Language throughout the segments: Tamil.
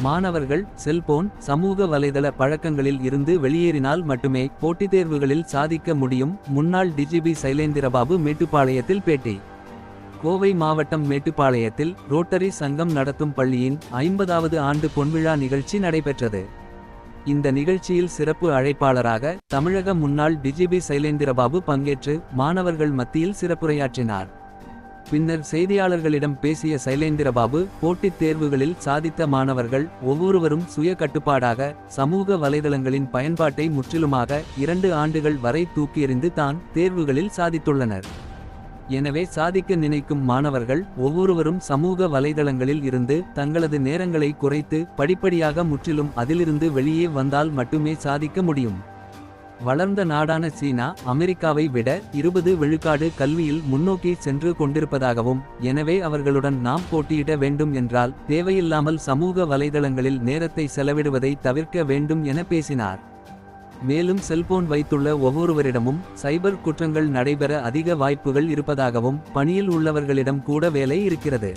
மாணவர்கள் செல்போன் சமூக வலைதள பழக்கங்களில் இருந்து வெளியேறினால் மட்டுமே போட்டித் தேர்வுகளில் சாதிக்க முடியும். முன்னாள் டிஜிபி சைலேந்திரபாபு மேட்டுப்பாளையத்தில் பேட்டி. கோவை மாவட்டம் மேட்டுப்பாளையத்தில் ரோட்டரி சங்கம் நடத்தும் பள்ளியின் ஐம்பதாவது ஆண்டு பொன்விழா நிகழ்ச்சி நடைபெற்றது. இந்த நிகழ்ச்சியில் சிறப்பு அழைப்பாளராக தமிழக முன்னாள் டிஜிபி சைலேந்திரபாபு பங்கேற்று மாணவர்கள் மத்தியில் சிறப்புரையாற்றினார். பின்னர் செய்தியாளர்களிடம் பேசிய சைலேந்திரபாபு போட்டித் தேர்வுகளில் சாதித்த மாணவர்கள் ஒவ்வொருவரும் சுய கட்டுப்பாடாக சமூக வலைதளங்களின் பயன்பாட்டை முற்றிலுமாக இரண்டு ஆண்டுகள் வரை தூக்கியறிந்து தான் தேர்வுகளில் சாதித்துள்ளனர். எனவே சாதிக்க நினைக்கும் மாணவர்கள் ஒவ்வொருவரும் சமூக வலைதளங்களில் இருந்து தங்களது நேரங்களை குறைத்து படிப்படியாக முற்றிலும் அதிலிருந்து வெளியே வந்தால் மட்டுமே சாதிக்க முடியும். வளர்ந்த நாடான சீனா அமெரிக்காவை விட இருபது விழுக்காடு கல்வியில் முன்னோக்கி சென்று கொண்டிருப்பதாகவும் எனவே அவர்களுடன் நாம் போட்டியிட வேண்டும் என்றால் தேவையில்லாமல் சமூக வலைதளங்களில் நேரத்தை செலவிடுவதை தவிர்க்க வேண்டும் என பேசினார். மேலும் செல்போன் வைத்துள்ள ஒவ்வொருவரிடமும் சைபர் குற்றங்கள் நடைபெற அதிக வாய்ப்புகள் இருப்பதாகவும் பணியில் உள்ளவர்களிடம் கூட வேலை இருக்கிறது.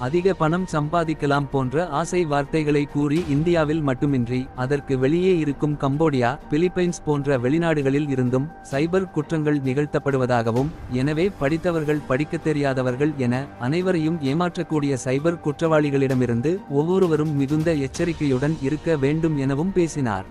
அதிக பணம் சம்பாதிக்கலாம் போன்ற ஆசை வார்த்தைகளை கூறி இந்தியாவில் மட்டுமின்றி அதற்கு வெளியே இருக்கும் கம்போடியா பிலிப்பைன்ஸ் போன்ற வெளிநாடுகளில் இருந்தும் சைபர் குற்றங்கள் நிகழ்த்தப்படுவதாகவும் எனவே படித்தவர்கள் படிக்கத் தெரியாதவர்கள் என அனைவரையும் ஏமாற்றக்கூடிய சைபர் குற்றவாளிகளிடமிருந்து ஒவ்வொருவரும் மிகுந்த எச்சரிக்கையுடன் இருக்க வேண்டும் எனவும் பேசினார்.